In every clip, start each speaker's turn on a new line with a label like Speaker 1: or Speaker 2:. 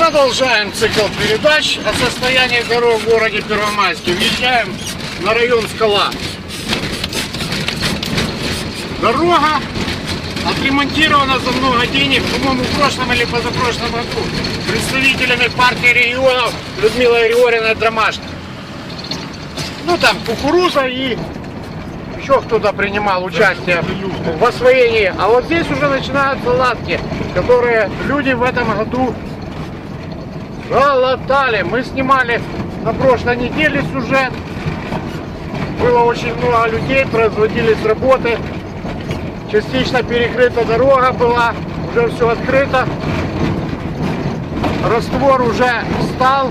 Speaker 1: Продолжаем цикл передач о состоянии дорог в городе Первомайске. Въезжаем на район Скала. Дорога отремонтирована за много денег, по-моему, в прошлом или позапрошлом году, представителями партии регионов Людмилой Григорьевной Дромашки. Ну там кукуруза и еще кто-то принимал участие в освоении. А вот здесь уже начинаются лавки, которые люди в этом году залатали. Мы снимали на прошлой неделе сюжет. Было очень много людей, производились работы. Частично перекрыта дорога была, уже все открыто. Раствор уже стал.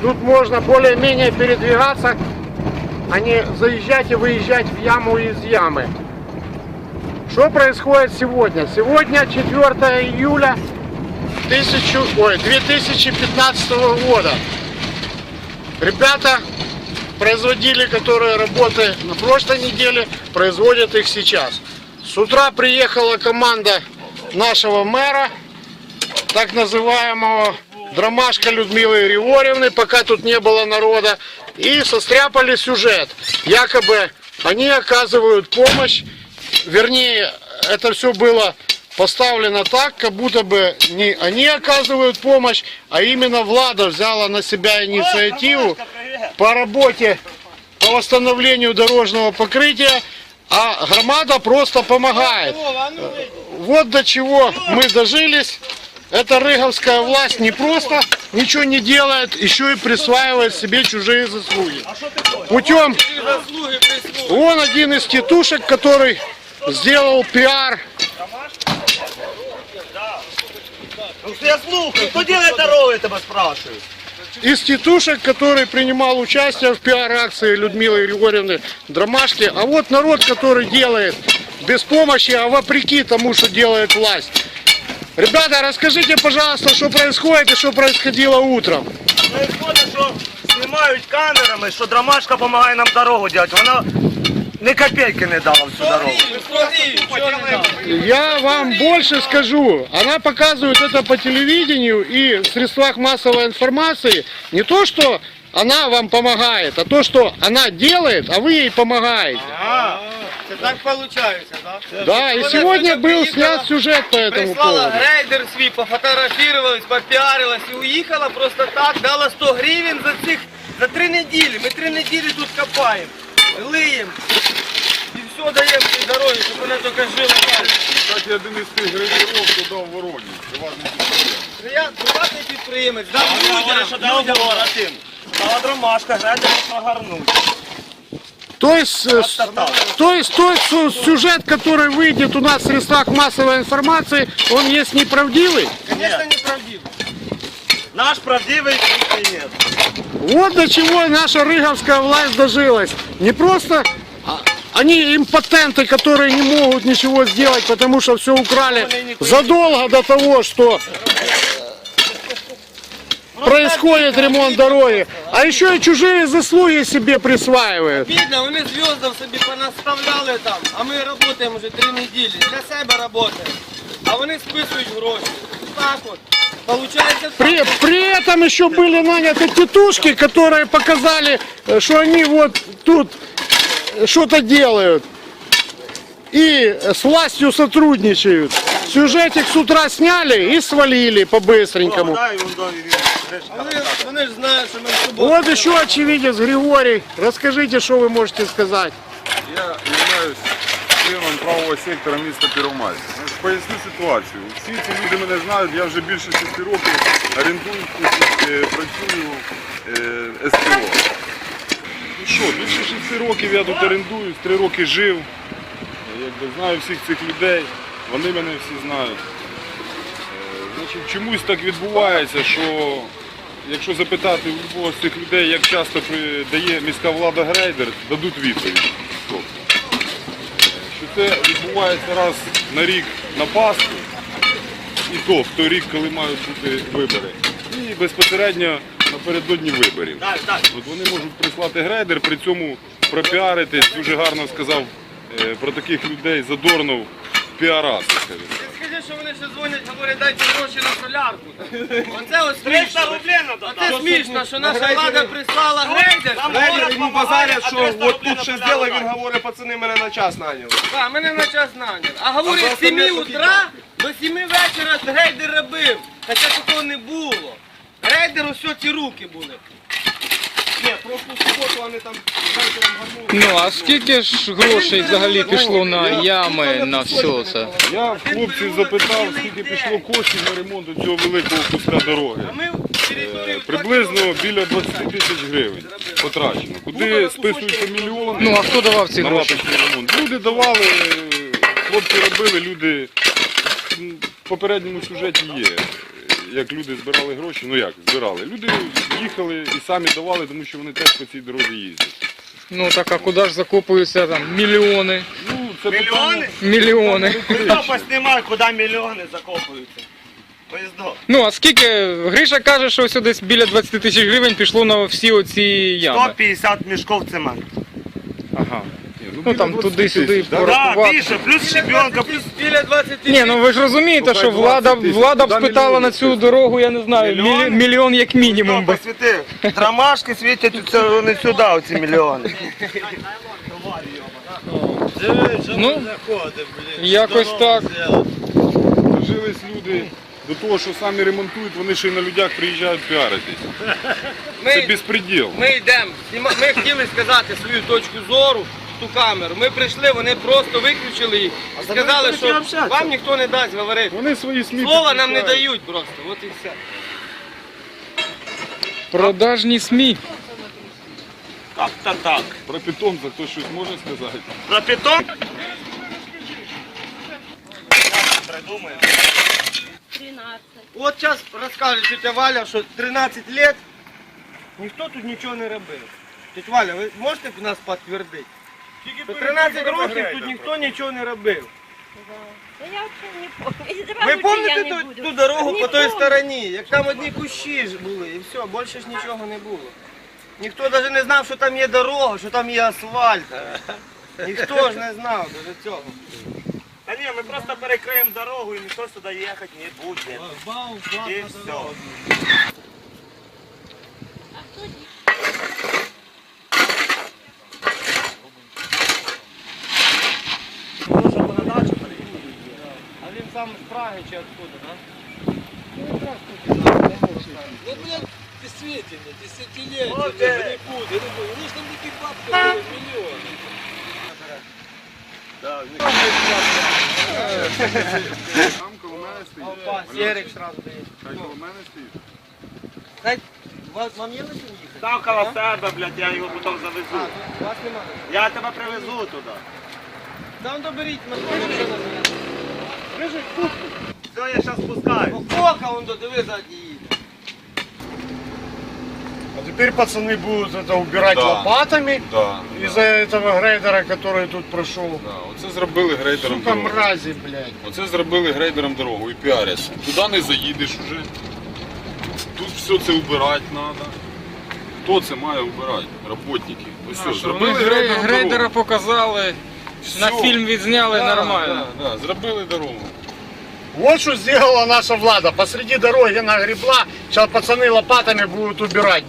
Speaker 1: Тут можно более-менее передвигаться, а не заезжать и выезжать в яму из ямы. Что происходит сегодня? Сегодня 4 июля 1000, ой, 2015 года. Ребята производили, которые работы на прошлой неделе, производят их сейчас. С утра приехала команда нашего мэра, так называемого Дромашка Людмилы Григорьевны, пока тут не было народа, и состряпали сюжет. Якобы они оказывают помощь, вернее, это все было поставлено так, как будто бы не они оказывают помощь, а именно Влада взяла на себя инициативу по работе по восстановлению дорожного покрытия, а громада просто помогает. Вот до чего мы дожились. Эта рыговская власть не просто ничего не делает, еще и присваивает себе чужие заслуги. Путем, он один из тетушек, который сделал пиар
Speaker 2: Ну что я слухаю, кто делает дорогу, я тебя спрашиваю.
Speaker 1: из тетушек, который принимал участие в пиар-акции Людмилы Григорьевны Дромашки. А вот народ, который делает без помощи, а вопреки тому, что делает власть. Ребята, расскажите, пожалуйста, что происходит и что происходило утром.
Speaker 2: Происходит, що знімають камерами, що драмашка допомагає нам дорогу робити. Вона ні копійки не дала всю дорогу.
Speaker 1: Я вам больше скажу. Она показывает это по телевидению и в средствах массовой информации. Не то, что она вам помогает, а то, что она делает, а вы ей помогаете.
Speaker 3: Це так виходить, да?
Speaker 1: Да, и сегодня был снят сюжет по этому
Speaker 3: Прислала
Speaker 1: поводу.
Speaker 3: грейдер свій, пофотографувалась, попіарилась і уїхала просто так, дала 100 гривень за цих, за три неділі. Ми три неділі тут копаємо, лиємо. І все даємо цій дорогі, щоб вона тільки жила далі.
Speaker 4: Кстати, один із тих гравіров, хто дав вороні. Приватний підприємець.
Speaker 3: Я приватний підприємець, дав
Speaker 2: Я говорю,
Speaker 3: людям,
Speaker 2: що дала
Speaker 3: людям.
Speaker 2: дорога тим. Дала драмашка, грати прогорнуть.
Speaker 1: То есть, э, с- то есть тот су- сюжет, который выйдет у нас в средствах массовой информации, он есть неправдивый?
Speaker 3: Звісно, неправдиво.
Speaker 2: Наш правдивий і ні.
Speaker 1: Вот до чего наша рыговская власть дожилась. Не просто а, они импотенты, которые не могут ничего сделать, потому что все украли задолго до того, что э, происходит ремонт дороги. А еще и чужие заслуги себе присваивают.
Speaker 3: Бідно, вони зв'язків собі понаставляли там, а ми працюємо вже три неділі. Для себе працюємо. А вони списують гроші. Так от.
Speaker 1: При, при этом еще были наняты тетушки, которые показали, э, что они вот тут э, что-то делают. И с властью сотрудничают. Сюжетик с утра сняли и свалили по-быстренькому.
Speaker 2: Дай, вон, дай, він,
Speaker 3: Вони,
Speaker 2: решка.
Speaker 3: вони ж знають, що ми в суботу.
Speaker 1: Вот еще очевидец Григорий. Расскажите, что вы можете сказать.
Speaker 4: Я являюсь членом правого сектора міста Первомайськ. Значить, Поясню ситуацію. Всі ці люди мене знають, я вже більше 6 років орієнтуюсь, е, працюю е, СТО. Ну що, більше 6 років я тут орендуюсь, 3 роки жив. Якби знаю всіх цих людей, вони мене всі знають. Е, Значить, чомусь так відбувається, що якщо запитати у любого з цих людей, як часто дає міська влада грейдер, дадуть відповідь. Це відбувається раз на рік на Пасху, і то в той рік, коли мають бути вибори. І безпосередньо напередодні виборів. От вони можуть прислати грейдер, при цьому пропіаритись, дуже гарно сказав е, про таких людей Задорнов піараси, скажімо.
Speaker 3: Що вони ще дзвонять, говорять, дайте гроші на солярку. Оце ось
Speaker 2: 300
Speaker 3: смішно.
Speaker 2: рублей надо.
Speaker 3: Оце смішно, що наша влада прислала грейдер.
Speaker 2: Говорять,
Speaker 5: йому базарять, що от тут ще
Speaker 2: солярку.
Speaker 5: він говорить, пацани мене на час наняли.
Speaker 3: Так, мене на час наняли. А говорить, з 7 утра до 7 вечора грейдер робив. Хоча такого не було. Грейдер ось ці руки були.
Speaker 5: Ні, в суботу вони там.
Speaker 6: Ну а скільки ж грошей взагалі пішло на ями, на все це?
Speaker 4: Я в хлопців запитав, скільки пішло коштів на ремонт цього великого куска дороги.
Speaker 3: Територію...
Speaker 4: Приблизно біля 20 тисяч гривень потрачено. Куди списуються мільйони
Speaker 6: Ну а хто давав ці
Speaker 4: на
Speaker 6: гроші?
Speaker 4: лапочний ремонт? Люди давали, хлопці робили, люди м, в попередньому сюжеті є. Як люди збирали гроші, ну як збирали. Люди їхали і самі давали, тому що вони теж по цій дорозі їздять.
Speaker 6: Ну так а куди ж закопуються там мільйони?
Speaker 4: Ну, це
Speaker 2: Мільйони?
Speaker 6: Мільйони.
Speaker 2: Хто поснімає, куди мільйони закопуються? Поїздок.
Speaker 6: Ну а скільки Гриша каже, що ось десь біля 20 тисяч гривень пішло на всі оці ями.
Speaker 2: 150 мішков цементу.
Speaker 6: Ага.
Speaker 4: Ні,
Speaker 6: Ну там туди-сюди
Speaker 4: тисяч, да?
Speaker 2: Да,
Speaker 6: порахувати.
Speaker 2: більше, плюс щебенка, плюс
Speaker 3: Біля 20
Speaker 6: Ні, ну ви ж розумієте,
Speaker 4: Ну,
Speaker 6: що влада влада б спитала на цю дорогу, я не знаю, мільйон як мінімум.
Speaker 2: Ну,
Speaker 6: би.
Speaker 2: посвіти. Драмашки світять оце, вони сюди, оці мільйони.
Speaker 6: Ну, якось так.
Speaker 4: Дожились люди до того, що самі ремонтують, вони ще й на людях приїжджають піаритись. Це
Speaker 3: Ми,
Speaker 4: безпреділ.
Speaker 3: ми йдемо. Ми хотіли сказати свою точку зору в ту камеру. Ми прийшли, вони просто виключили їх. І сказали, що вам ніхто не дасть говорити.
Speaker 4: Вони свої сміти.
Speaker 3: Слова нам не дають просто. От і все.
Speaker 6: Продажні СМІ.
Speaker 2: Так, так, так.
Speaker 4: Про питомця хтось щось може сказати?
Speaker 2: Про питон? Придумаємо.
Speaker 7: 13.
Speaker 3: От зараз розкаже тетя Валя, що 13 років ніхто тут нічого не робив. Тетя Валя, ви можете нас підтвердити? Що 13 років тут ніхто нічого не робив.
Speaker 7: Да я вообще не помню.
Speaker 3: Ви пам'ятаєте ту,
Speaker 7: буду.
Speaker 3: ту дорогу
Speaker 7: Не
Speaker 3: по той
Speaker 7: помню.
Speaker 3: стороні, як там одні кущі ж були і все, більше ж нічого не було. Ніхто навіть не знав, що там є дорога, що там є асфальт. Ніхто ж не знав до цього.
Speaker 2: Та ні, ми просто перекриємо дорогу і ніхто сюди їхати не буде. І все.
Speaker 3: А він сам Праги чи откуда, да?
Speaker 8: Ну, блядь, действительно, десятилетия,
Speaker 2: Вот,
Speaker 8: не буду. Я думаю, ну что там такие бабки, блядь, миллионы.
Speaker 4: Там коло мене стоїть.
Speaker 3: Опа, Серик сразу дає.
Speaker 4: Хай коло мене стоїть.
Speaker 3: Хай, вас- вам є на чим їхати?
Speaker 2: Там коло себе, блядь, я його потім
Speaker 3: А,
Speaker 2: завезу.
Speaker 3: ну, вас немає.
Speaker 2: Я тебе привезу туди.
Speaker 3: Там доберіть машину, що на мене.
Speaker 2: Все, я зараз спускаю.
Speaker 3: Кока он додиви задній їде.
Speaker 1: А теперь пацаны будут это убирать
Speaker 4: Да.
Speaker 1: лопатами
Speaker 4: Да,
Speaker 1: из-за этого грейдера, который тут прошел.
Speaker 4: да. Оце зробили грейдером
Speaker 1: Сука,
Speaker 4: дорогу.
Speaker 1: мрази, блядь.
Speaker 4: Оце зробили грейдером дорогу і піаряться. Туди не заїдеш уже. Тут все це убирати треба. Хто це має убирати? Роботники. Ось все,
Speaker 6: Вони
Speaker 4: зробили
Speaker 6: грей-
Speaker 4: грейдером
Speaker 6: грейдера
Speaker 4: дорогу.
Speaker 6: показали, на
Speaker 4: Всьо.
Speaker 6: фільм відзняли
Speaker 4: Да,
Speaker 6: нормально.
Speaker 4: Да, да, зробили дорогу.
Speaker 1: Вот что сделала наша влада. Посреди дороги нагребла. Сейчас пацаны лопатами будут убирать,